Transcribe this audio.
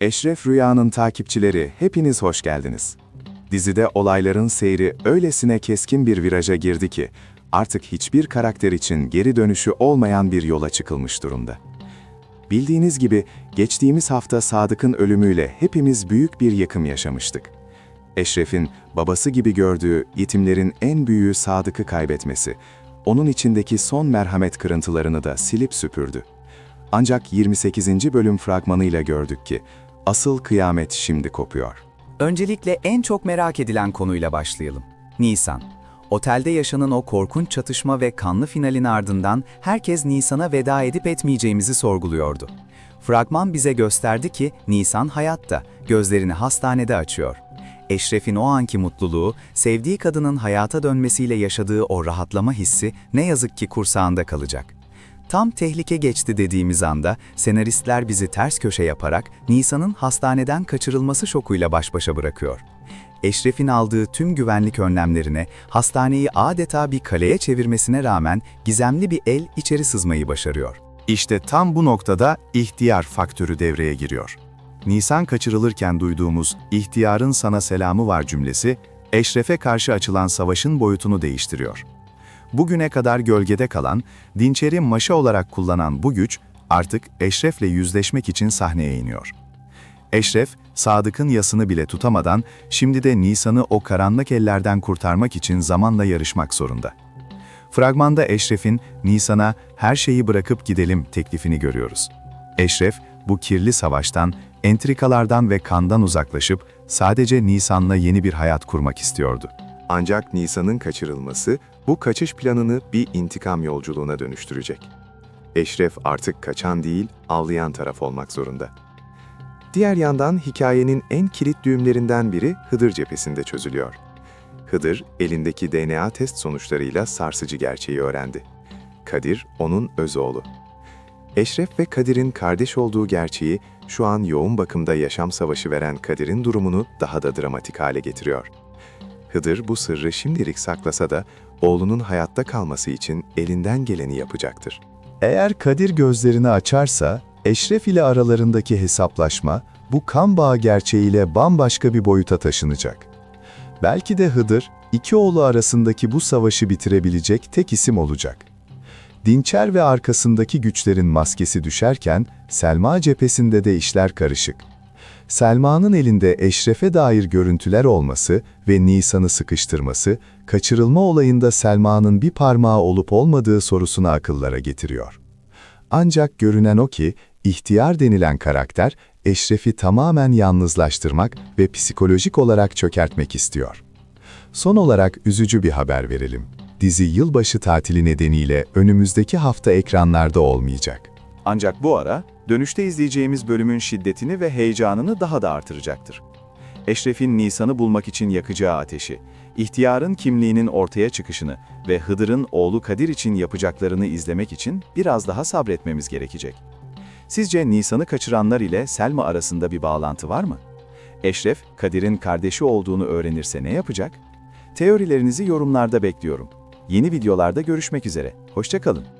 Eşref Rüya'nın takipçileri hepiniz hoş geldiniz. Dizide olayların seyri öylesine keskin bir viraja girdi ki artık hiçbir karakter için geri dönüşü olmayan bir yola çıkılmış durumda. Bildiğiniz gibi geçtiğimiz hafta Sadık'ın ölümüyle hepimiz büyük bir yıkım yaşamıştık. Eşref'in babası gibi gördüğü yetimlerin en büyüğü Sadık'ı kaybetmesi, onun içindeki son merhamet kırıntılarını da silip süpürdü. Ancak 28. bölüm fragmanıyla gördük ki asıl kıyamet şimdi kopuyor. Öncelikle en çok merak edilen konuyla başlayalım. Nisan. Otelde yaşanan o korkunç çatışma ve kanlı finalin ardından herkes Nisan'a veda edip etmeyeceğimizi sorguluyordu. Fragman bize gösterdi ki Nisan hayatta, gözlerini hastanede açıyor. Eşref'in o anki mutluluğu, sevdiği kadının hayata dönmesiyle yaşadığı o rahatlama hissi ne yazık ki kursağında kalacak. Tam tehlike geçti dediğimiz anda senaristler bizi ters köşe yaparak Nisan'ın hastaneden kaçırılması şokuyla baş başa bırakıyor. Eşref'in aldığı tüm güvenlik önlemlerine, hastaneyi adeta bir kaleye çevirmesine rağmen gizemli bir el içeri sızmayı başarıyor. İşte tam bu noktada ihtiyar faktörü devreye giriyor. Nisan kaçırılırken duyduğumuz ihtiyarın sana selamı var cümlesi, Eşref'e karşı açılan savaşın boyutunu değiştiriyor. Bugüne kadar gölgede kalan, Dinçer'i maşa olarak kullanan bu güç artık Eşref'le yüzleşmek için sahneye iniyor. Eşref, Sadık'ın yasını bile tutamadan şimdi de Nisan'ı o karanlık ellerden kurtarmak için zamanla yarışmak zorunda. Fragmanda Eşref'in Nisan'a her şeyi bırakıp gidelim teklifini görüyoruz. Eşref, bu kirli savaştan, entrikalardan ve kandan uzaklaşıp sadece Nisan'la yeni bir hayat kurmak istiyordu. Ancak Nisan'ın kaçırılması bu kaçış planını bir intikam yolculuğuna dönüştürecek. Eşref artık kaçan değil, avlayan taraf olmak zorunda. Diğer yandan hikayenin en kilit düğümlerinden biri Hıdır cephesinde çözülüyor. Hıdır, elindeki DNA test sonuçlarıyla sarsıcı gerçeği öğrendi. Kadir, onun öz oğlu. Eşref ve Kadir'in kardeş olduğu gerçeği şu an yoğun bakımda yaşam savaşı veren Kadir'in durumunu daha da dramatik hale getiriyor. Hıdır bu sırrı şimdilik saklasa da oğlunun hayatta kalması için elinden geleni yapacaktır. Eğer Kadir gözlerini açarsa, Eşref ile aralarındaki hesaplaşma, bu kan bağı gerçeğiyle bambaşka bir boyuta taşınacak. Belki de Hıdır, iki oğlu arasındaki bu savaşı bitirebilecek tek isim olacak. Dinçer ve arkasındaki güçlerin maskesi düşerken, Selma cephesinde de işler karışık. Selma'nın elinde Eşref'e dair görüntüler olması ve Nisan'ı sıkıştırması, kaçırılma olayında Selma'nın bir parmağı olup olmadığı sorusunu akıllara getiriyor. Ancak görünen o ki, ihtiyar denilen karakter, Eşref'i tamamen yalnızlaştırmak ve psikolojik olarak çökertmek istiyor. Son olarak üzücü bir haber verelim. Dizi yılbaşı tatili nedeniyle önümüzdeki hafta ekranlarda olmayacak. Ancak bu ara, dönüşte izleyeceğimiz bölümün şiddetini ve heyecanını daha da artıracaktır. Eşref'in Nisan'ı bulmak için yakacağı ateşi, ihtiyarın kimliğinin ortaya çıkışını ve Hıdır'ın oğlu Kadir için yapacaklarını izlemek için biraz daha sabretmemiz gerekecek. Sizce Nisan'ı kaçıranlar ile Selma arasında bir bağlantı var mı? Eşref, Kadir'in kardeşi olduğunu öğrenirse ne yapacak? Teorilerinizi yorumlarda bekliyorum. Yeni videolarda görüşmek üzere. Hoşçakalın.